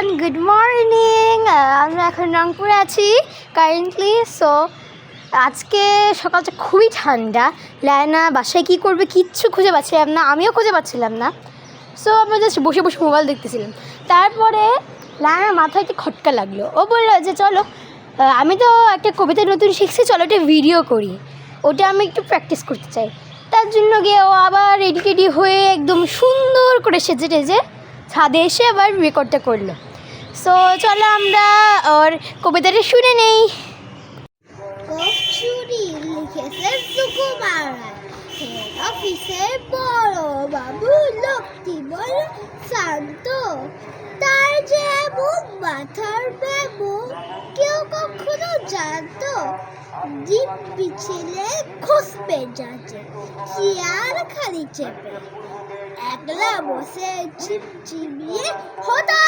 Everyone good morning আমরা এখন রংপুরে আছি কারেন্টলি সো আজকে সকালটা খুবই ঠান্ডা। লায়না বাসায় কী করবে কিচ্ছু খুঁজে পাচ্ছিলাম না, আমিও খুঁজে পাচ্ছিলাম না। সো আমরা জাস্ট বসে বসে মোবাইল দেখতেছিলাম। তারপরে লায়নার মাথায় একটা খটকা লাগল। ও বলল যে, চলো আমি তো একটা কবিতা নতুন শিখছি, চলো একটা ভিডিও করি। ওটা আমি একটু প্র্যাকটিস করতে চাই। তার জন্য গিয়ে ও আবার রেডি টেডি হয়ে একদম সুন্দর করে সেজে টেজে ছাদে এসে আবার রেকর্ডটা করল। সো চলো আমরা ওর কবিতাটা শুনে নেই। লিখেছে সুকুমার হেড অফিসের বড় বাবু লোকটি বড় শান্ত। তার যে এমন মাথার ব্যামো, কেউ কখনো জানতো। জিপ পিছিলে খসবে যাচ্ছে, চেয়ার খালি চেপে। একলা বসে চিপ চিবিয়ে হঠাৎ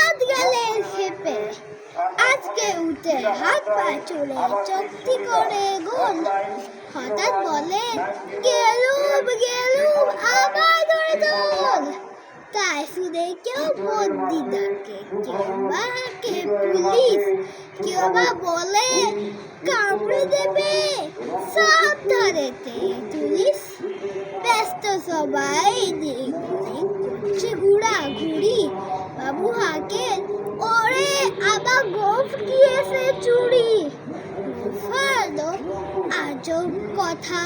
উঠে হাত পা চলে চক্তি করে গোল। হঠাৎ বলে গেলুম গেলুম, আবার ধরে দোল। তাই শুনে কেউ বন্দি ডাকে কেউ বা কে পুলিশ, কেউ বা বলে, কামড়ে দেবে সাবধানেতে পুলিশ। ব্যস্ত সবাই দেখুনি করছে ঘুরা ঘুরি বাবু গোফ গিয়েছে চুরি। ফালো আজব কথা।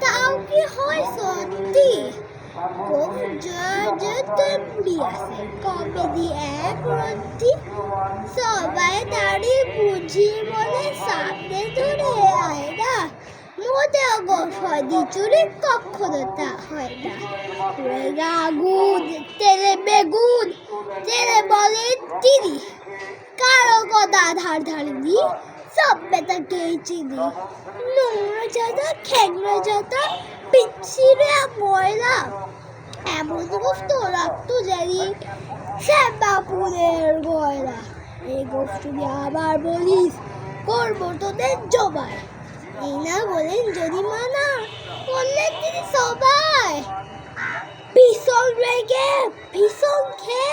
তাও কি হয় সত্যি? আছে। কমেডি এক রত্তি। সবাই দাঁড়িয়ে বুঝি বলে সামনে ধরে আয় না। গোফ হয় চুরি কখনো তা হয় না। আগুন তেলে বেগুন, তেলে বলে চিনি কথা ধার ধার দি সব বেটাকেই চিনি নোংরা যাতা খ্যাংরা যাতা পিচ্ছিরে ময়লা, এমন গোফত রাখতো জানি শ্যামাপুরের গয়লা এই গোফ আবার বলিস করব তোদের জবাই না বলেন যদি মানা, বললেন তিনি সবাই। ভীষণ রেগে, ভীষণ খেয়ে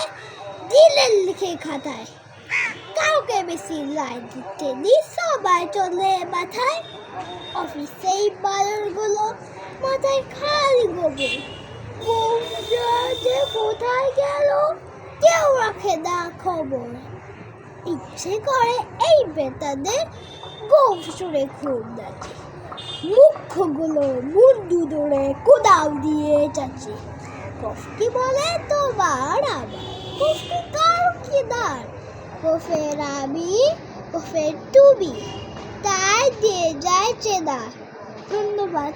দিলেন লিখে খাতায়। কাউকে বেশি লাইন দিতে নি সবাই চলে মাথায়। অফিসেই বাজারগুলো মাথায় খালি গোবর। যে কোথায় গেল? কেউ রাখে না খবর। ইচ্ছে করে এই বেতাদের গোফ সুরে খুব নাচে মুখগুলো মুন্ডু ধরে কোদাল দিয়ে যাচ্ছে। কফকি বলে তোমার আমার কফকি কার দার কফের আবি কফের টুবি তাই দিয়ে যায় চেদা ধন্যবাদ